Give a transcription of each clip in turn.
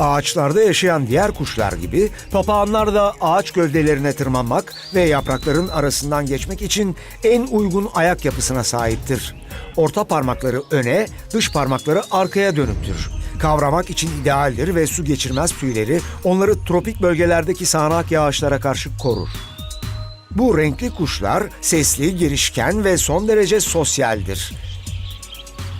Ağaçlarda yaşayan diğer kuşlar gibi papağanlar da ağaç gövdelerine tırmanmak ve yaprakların arasından geçmek için en uygun ayak yapısına sahiptir. Orta parmakları öne, dış parmakları arkaya dönüktür. Kavramak için idealdir ve su geçirmez tüyleri onları tropik bölgelerdeki sağanak yağışlara karşı korur. Bu renkli kuşlar sesli, girişken ve son derece sosyaldir.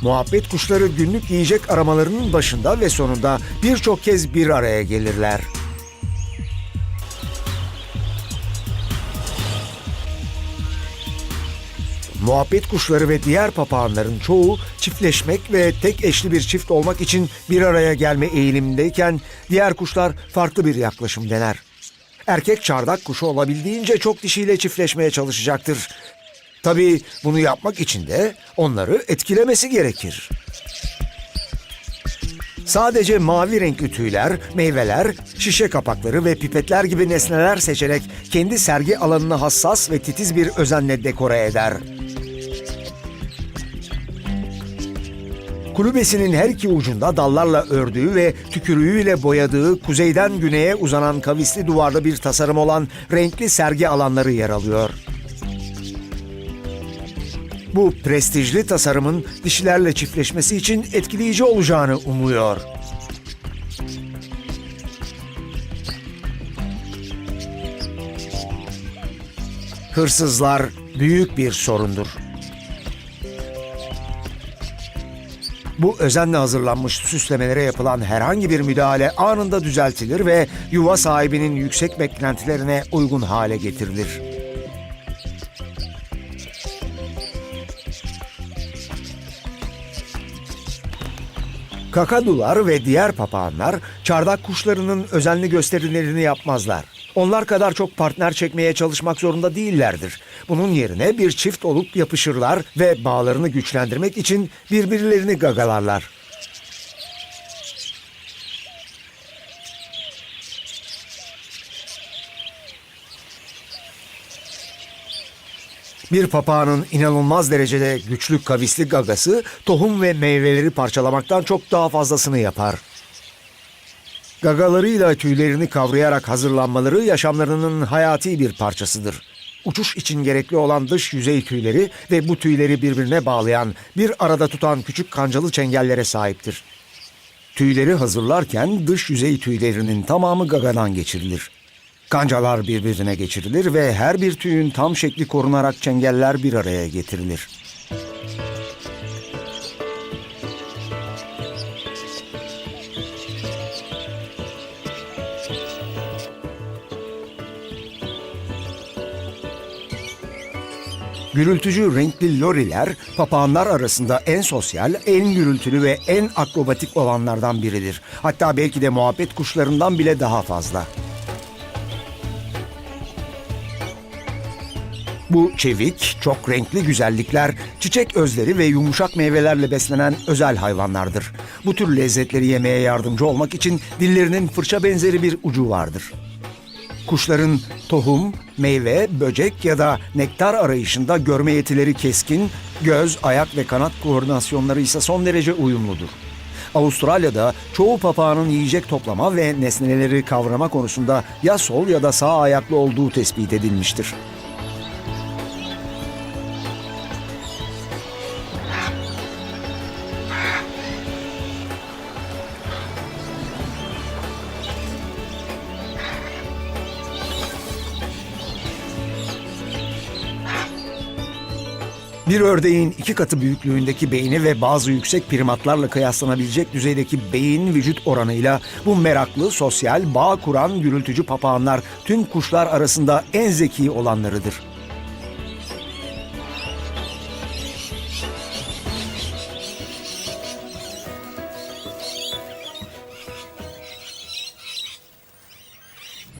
Muhabbet kuşları günlük yiyecek aramalarının başında ve sonunda birçok kez bir araya gelirler. Muhabbet kuşları ve diğer papağanların çoğu çiftleşmek ve tek eşli bir çift olmak için bir araya gelme eğilimindeyken diğer kuşlar farklı bir yaklaşım dener. Erkek çardak kuşu olabildiğince çok dişiyle çiftleşmeye çalışacaktır. Tabii bunu yapmak için de onları etkilemesi gerekir. Sadece mavi renkli tüyler, meyveler, şişe kapakları ve pipetler gibi nesneler seçerek kendi sergi alanını hassas ve titiz bir özenle dekore eder. Kulübesinin her iki ucunda dallarla ördüğü ve tükürüğüyle boyadığı kuzeyden güneye uzanan kavisli duvarlı bir tasarım olan renkli sergi alanları yer alıyor. Bu prestijli tasarımın dişilerle çiftleşmesi için etkileyici olacağını umuyor. Hırsızlar büyük bir sorundur. Bu özenle hazırlanmış süslemelere yapılan herhangi bir müdahale anında düzeltilir ve yuva sahibinin yüksek beklentilerine uygun hale getirilir. Kakadular ve diğer papağanlar çardak kuşlarının özenli gösterilerini yapmazlar. Onlar kadar çok partner çekmeye çalışmak zorunda değillerdir. Bunun yerine bir çift olup yapışırlar ve bağlarını güçlendirmek için birbirlerini gagalarlar. Bir papağanın inanılmaz derecede güçlü kavisli gagası tohum ve meyveleri parçalamaktan çok daha fazlasını yapar. Gagalarıyla tüylerini kavrayarak hazırlanmaları yaşamlarının hayati bir parçasıdır. Uçuş için gerekli olan dış yüzey tüyleri ve bu tüyleri birbirine bağlayan, bir arada tutan küçük kancalı çengellere sahiptir. Tüyleri hazırlarken dış yüzey tüylerinin tamamı gagadan geçirilir. Kancalar birbirine geçirilir ve her bir tüyün tam şekli korunarak çengeller bir araya getirilir. Gürültücü renkli loriler papağanlar arasında en sosyal, en gürültülü ve en akrobatik olanlardan biridir. Hatta belki de muhabbet kuşlarından bile daha fazla. Bu çevik, çok renkli güzellikler, çiçek özleri ve yumuşak meyvelerle beslenen özel hayvanlardır. Bu tür lezzetleri yemeye yardımcı olmak için dillerinin fırça benzeri bir ucu vardır. Kuşların tohum, meyve, böcek ya da nektar arayışında görme yetileri keskin, göz, ayak ve kanat koordinasyonları ise son derece uyumludur. Avustralya'da çoğu papağanın yiyecek toplama ve nesneleri kavrama konusunda ya sol ya da sağ ayaklı olduğu tespit edilmiştir. Bir ördeğin iki katı büyüklüğündeki beyni ve bazı yüksek primatlarla kıyaslanabilecek düzeydeki beyin vücut oranıyla bu meraklı, sosyal, bağ kuran gürültücü papağanlar tüm kuşlar arasında en zeki olanlarıdır.